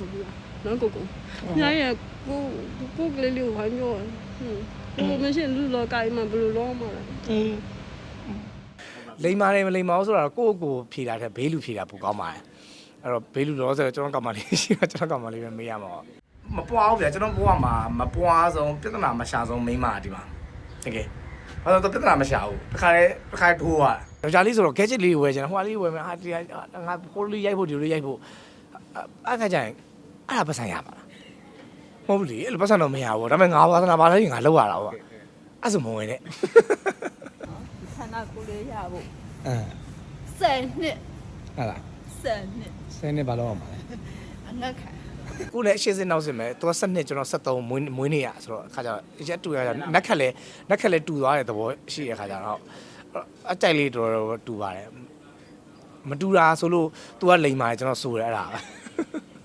ခေါ်ဘူးလားနော်ကိုကိုညာရဲ့ကိုကိုကလေးလေးကိုဝိုင်းပြောဟွန်းကိုမရှိလူလောကကြီးမှာဘယ်လိုလောမှာလဲအေးလိမ္မာတယ်မလိမ္မာဘူးဆိုတာကိုယ့်ကိုယ်ဖြေတာတဲ့ဘေးလူဖြေတာပိုကောင်းပါတယ်အဲ့တော့ဘေးလူတော့ဆိုတော့ကျွန်တော်ကမ္မလေးရှိတော့ကျွန်တော်ကမ္မလေးပဲမေးရမှာပေါ့မပွားဘူးဗျာကျွန်တော်ဘဝမှာမပွားဆုံးပြဿနာမရှာဆုံးမိန်းမဒီမှာတကယ်ဘာလို့တော့ပြဿနာမရှာဘူးတစ်ခါလေတစ်ခါထိုးอ่ะယောက်ျားလေးဆိုတော့ gadget လေးဝယ်ချင်တယ်ဟိုဟာလေးဝယ်မယ်ဟာဒီဟာငါဟိုလေးရိုက်ဖို့ဒီလိုရိုက်ဖို့အဲ့ခါကျရင် အဲ့ဒါပတ်ဆိုင်ရမှာလားမဟုတ်ဘူးလေအဲ့လိုပတ်ဆိုင်တော့မရဘူးဒါပေမဲ့ငါဝါသနာပါလဲငါလောက်ရတာပေါ့အဲ့ဆိုမဝင်နဲ့ခန္ဓာကိုယ်လေးရဖို့အင်းဆယ်နှစ်ဟာလားဆယ်နှစ်ဆယ်နှစ်ဘာလို့အောင်ပါလဲအငတ်ခံကိုလည်းအရှင်းစင်းနောက်စင်မယ်သူက7နှစ်ကျွန်တော်73မွေးမွေးနေရဆိုတော့အခါကျတော့ရက်တူရကြနက်ခက်လဲနက်ခက်လဲတူသွားတဲ့သဘောရှိတဲ့အခါကျတော့အကြိုက်လေးတော်တော်တူပါတယ်မတူတာဆိုလို့ तू ကလိန်ပါတယ်ကျွန်တော်ဆိုရအဲ့ဒါပဲ